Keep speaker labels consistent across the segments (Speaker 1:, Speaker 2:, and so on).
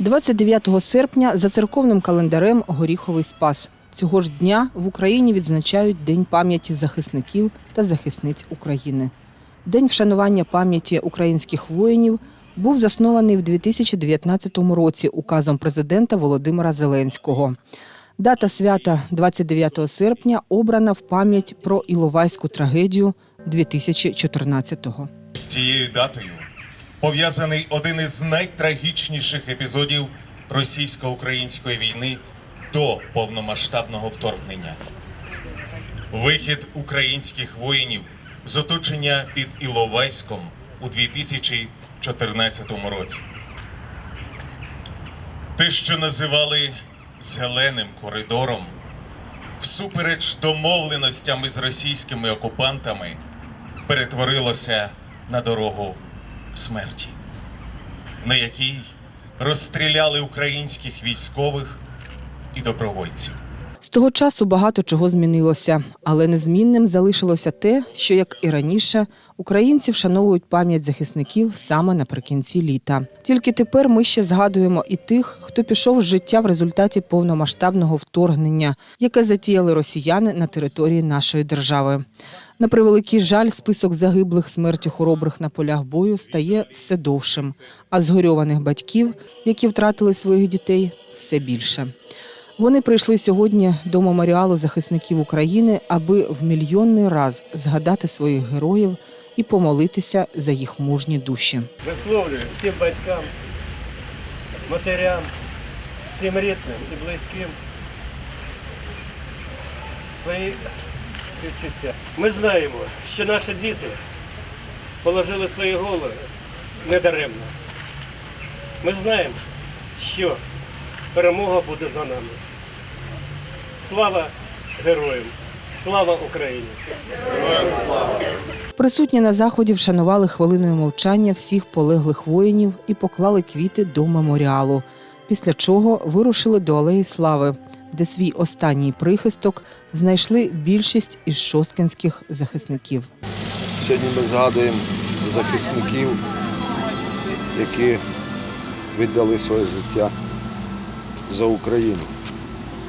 Speaker 1: 29 серпня за церковним календарем Горіховий Спас. Цього ж дня в Україні відзначають День пам'яті захисників та захисниць України. День вшанування пам'яті українських воїнів був заснований в 2019 році указом президента Володимира Зеленського. Дата свята 29 серпня обрана в пам'ять про Іловайську трагедію 2014-го.
Speaker 2: З цією датою пов'язаний один із найтрагічніших епізодів російсько-української війни до повномасштабного вторгнення. Вихід українських воїнів з оточення під Іловайськом у 2014 році. Те, що називали зеленим коридором, всупереч домовленостям із російськими окупантами, перетворилося на дорогу смерті, на якій розстріляли українських військових і добровольців.
Speaker 1: З того часу багато чого змінилося, але незмінним залишилося те, що, як і раніше, українці вшановують пам'ять захисників саме наприкінці літа. Тільки тепер ми ще згадуємо і тих, хто пішов з життя в результаті повномасштабного вторгнення, яке затіяли росіяни на території нашої держави. На превеликий жаль, список загиблих смертю хоробрих на полях бою стає все довшим, а згорьованих батьків, які втратили своїх дітей, все більше. Вони прийшли сьогодні до меморіалу захисників України, аби в мільйонний раз згадати своїх героїв і помолитися за їх мужні душі.
Speaker 3: Висловлюю всім батькам, матерям, всім рідним і близьким свої відчуття. Ми знаємо, що наші діти положили свої голови недаремно. Ми знаємо, що перемога буде за нами. Слава героям! Слава Україні!
Speaker 1: Присутні на заході вшанували хвилиною мовчання всіх полеглих воїнів і поклали квіти до меморіалу. Після чого вирушили до Алеї Слави, де свій останній прихисток знайшли більшість із шосткинських захисників.
Speaker 4: Сьогодні ми згадуємо захисників, які віддали своє життя за Україну,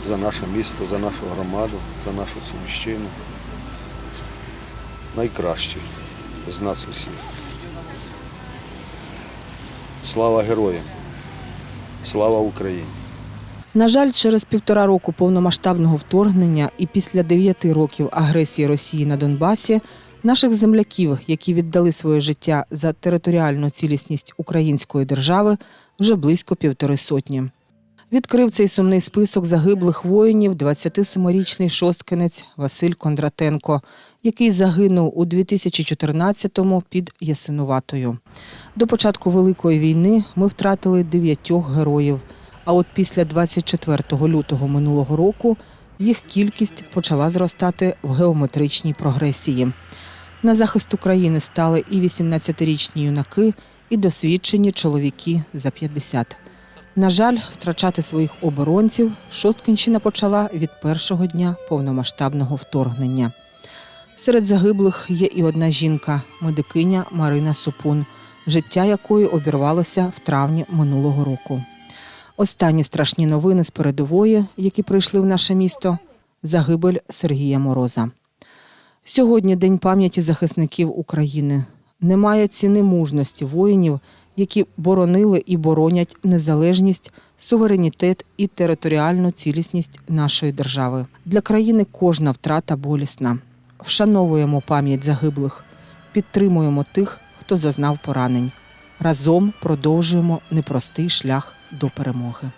Speaker 4: за наше місто, за нашу громаду, за нашу сумщину. Найкращі з нас усіх. Слава героям! Слава Україні!
Speaker 1: На жаль, через півтора року повномасштабного вторгнення і після дев'яти років агресії Росії на Донбасі наших земляків, які віддали своє життя за територіальну цілісність української держави, вже близько півтори сотні. Відкрив цей сумний список загиблих воїнів 27-річний шосткинець Василь Кондратенко, який загинув у 2014-му під Ясинуватою. До початку Великої війни ми втратили дев'ятьох героїв. А от після 24 лютого минулого року їх кількість почала зростати в геометричній прогресії. На захист України стали і 18-річні юнаки, і досвідчені чоловіки за 50. На жаль, втрачати своїх оборонців Шосткинщина почала від першого дня повномасштабного вторгнення. Серед загиблих є і одна жінка, медикиня Марина Супун, життя якої обірвалося в травні минулого року. Останні страшні новини з передової, які прийшли в наше місто загибель Сергія Мороза. Сьогодні День пам'яті захисників України. Немає ціни мужності воїнів, які боронили і боронять незалежність, суверенітет і територіальну цілісність нашої держави. Для країни кожна втрата болісна. Вшановуємо пам'ять загиблих, підтримуємо тих, хто зазнав поранень. Разом продовжуємо непростий шлях до перемоги.